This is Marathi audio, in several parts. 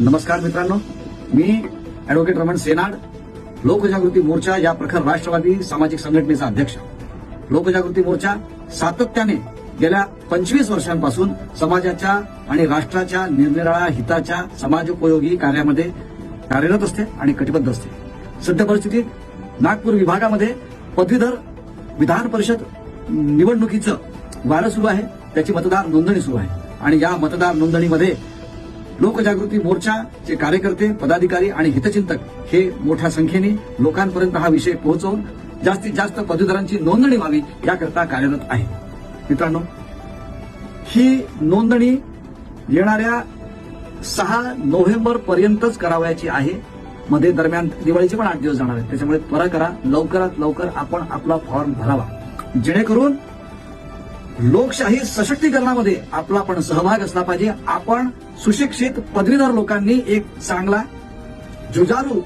नमस्कार मित्रांनो. मी अॅडव्होकेट रमण सेनाड लोकजागृती मोर्चा या प्रखर राष्ट्रवादी सामाजिक संघटनेचा अध्यक्ष. लोकजागृती मोर्चा सातत्याने गेल्या पंचवीस वर्षांपासून समाजाच्या आणि राष्ट्राच्या निरनिराळ्या हिताच्या समाजोपयोगी कार्यामध्ये कार्यरत असते आणि कटिबद्ध असते. सध्या परिस्थितीत नागपूर विभागामध्ये पदवीधर विधान परिषद निवडणुकीचं वारं सुरू आहे. त्याची मतदार नोंदणी सुरू आहे. आणि या मतदार नोंदणीमध्ये लोकजागृती मोर्चाचे कार्यकर्ते पदाधिकारी आणि हितचिंतक हे मोठ्या संख्येने लोकांपर्यंत हा विषय पोहोचवून जास्तीत जास्त पदवीधरांची नोंदणी व्हावी याकरता कार्यरत आहे. मित्रांनो ही नोंदणी येणाऱ्या सहा नोव्हेंबर पर्यंतच करावयाची आहे. मध्ये दरम्यान दिवाळीचे पण आठ दिवस जाणार आहेत. त्याच्यामुळे त्वरा करा लवकरात लवकर आपण आपला फॉर्म भरावा. जेणेकरून लोकशाही सशक्तीकरणामध्ये आपला पण सहभाग असला पाहिजे. आपण सुशिक्षित पदवीधर लोकांनी एक चांगला जुजारू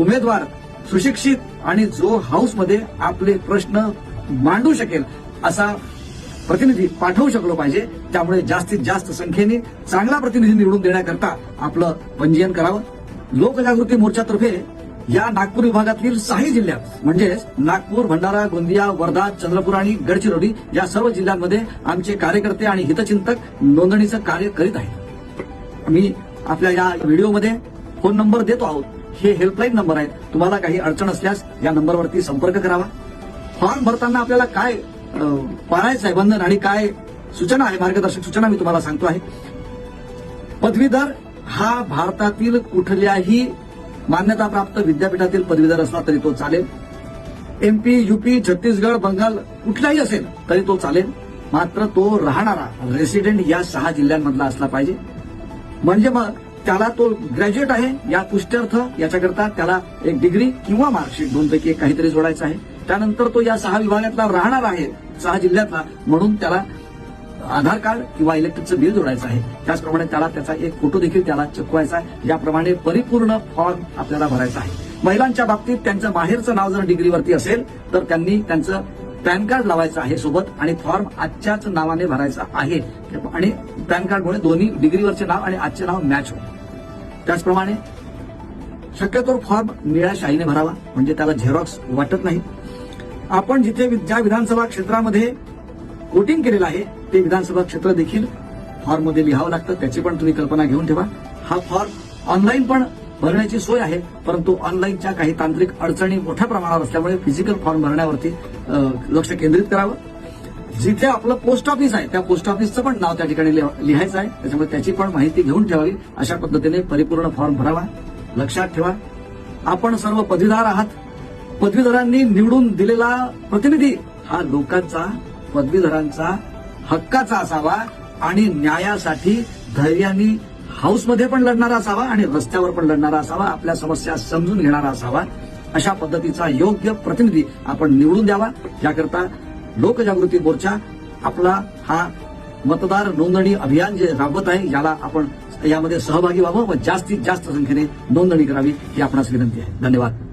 उमेदवार सुशिक्षित आणि जो हाऊसमध्ये आपले प्रश्न मांडू शकेल असा प्रतिनिधी पाठवू शकलो पाहिजे. त्यामुळे जास्तीत जास्त संख्येने चांगला प्रतिनिधी निवडून देण्याकरता आपलं पंजीयन करावं. लोकजागृती मोर्चातर्फे या नागपूर विभागातील सहाही जिल्ह्यात म्हणजेच नागपूर भंडारा गोंदिया वर्धा चंद्रपूर आणि गडचिरोली या सर्व जिल्ह्यांमध्ये आमचे कार्यकर्ते आणि हितचिंतक नोंदणीचं कार्य करीत आहेत. मी आपल्या या व्हिडिओमध्ये फोन नंबर देतो आहोत. हे हेल्पलाईन नंबर आहेत. तुम्हाला काही अडचण असल्यास या नंबरवरती संपर्क करावा. फॉर्म भरताना आपल्याला काय पाळायचं आहे बंधन आणि काय सूचना आहे मार्गदर्शक सूचना मी तुम्हाला सांगतो आहे. पदवीधर हा भारतातील कुठल्याही मान्यताप्राप्त विद्यापीठातील पदवीधर असला तरी तो चालेल. एमपी युपी छत्तीसगड बंगाल कुठलाही असेल तरी तो चालेल. मात्र तो राहणारा रेसिडेंट या सहा जिल्ह्यांमधला असला पाहिजे. म्हणजे मग त्याला तो ग्रॅज्युएट आहे या पुष्ट्यर्थ याच्याकरता त्याला एक डिग्री किंवा मार्कशीट दोनपैकी एक काहीतरी जोडायचं आहे. त्यानंतर तो या सहा विभागातला राहणार आहे सहा जिल्ह्यातला. म्हणून त्याला आधार कार्ड किंवा इलेक्ट्रिकचं बिल जोडायचं आहे. त्याचप्रमाणे त्याला त्याचा एक फोटो देखील त्याला चकवायचा आहे. याप्रमाणे परिपूर्ण फॉर्म आपल्याला भरायचा आहे. महिलांच्या बाबतीत त्यांचं माहेरचं नाव जर डिग्रीवरती असेल तर त्यांनी त्यांचं पॅन कार्ड लावायचं आहे सोबत आणि फॉर्म आजच्याच नावाने भरायचा आहे. आणि पॅन कार्डमुळे दोन्ही डिग्रीवरचे नाव आणि आजचे नाव मॅच होते त्याचप्रमाणे शक्यतो फॉर्म निळ्या शाईने भरावा म्हणजे त्याला झेरॉक्स वाटत नाही. आपण जिथे वि- ज्या विधानसभा क्षेत्रामध्ये वोटिंग केलेलं आहे ते विधानसभा क्षेत्र देखील फॉर्ममध्ये लिहावं लागतं. त्याची पण तुम्ही कल्पना घेऊन ठेवा. हा फॉर्म ऑनलाईन पण भरण्याची सोय आहे परंतु ऑनलाईनच्या काही तांत्रिक अडचणी मोठ्या प्रमाणावर असल्यामुळे फिजिकल फॉर्म भरण्यावरती लक्ष केंद्रित करावं. जिथे आपलं पोस्ट ऑफिस आहे त्या पोस्ट ऑफिसचं पण नाव त्या ठिकाणी लिहायचं आहे. त्याच्यामुळे त्याची पण माहिती घेऊन ठेवावी. अशा पद्धतीने परिपूर्ण फॉर्म भरावा. लक्षात ठेवा. आपण सर्व पदवीधार आहात. पदवीधरांनी निवडून दिलेला प्रतिनिधी हा लोकांचा पदवीधरांचा हक्काचा असावा आणि न्यायासाठी धैर्याने हाऊसमध्ये पण लढणारा असावा आणि रस्त्यावर पण लढणारा असावा आपल्या समस्या समजून घेणारा असावा अशा पद्धतीचा योग्य प्रतिनिधी आपण निवडून द्यावा. याकरता लोकजागृती मोर्चा आपला हा मतदार नोंदणी अभियान जे राबवत आहे याला आपण यामध्ये सहभागी व्हावं व जास्तीत जास्त संख्येने नोंदणी करावी ही आपणास विनंती आहे. धन्यवाद.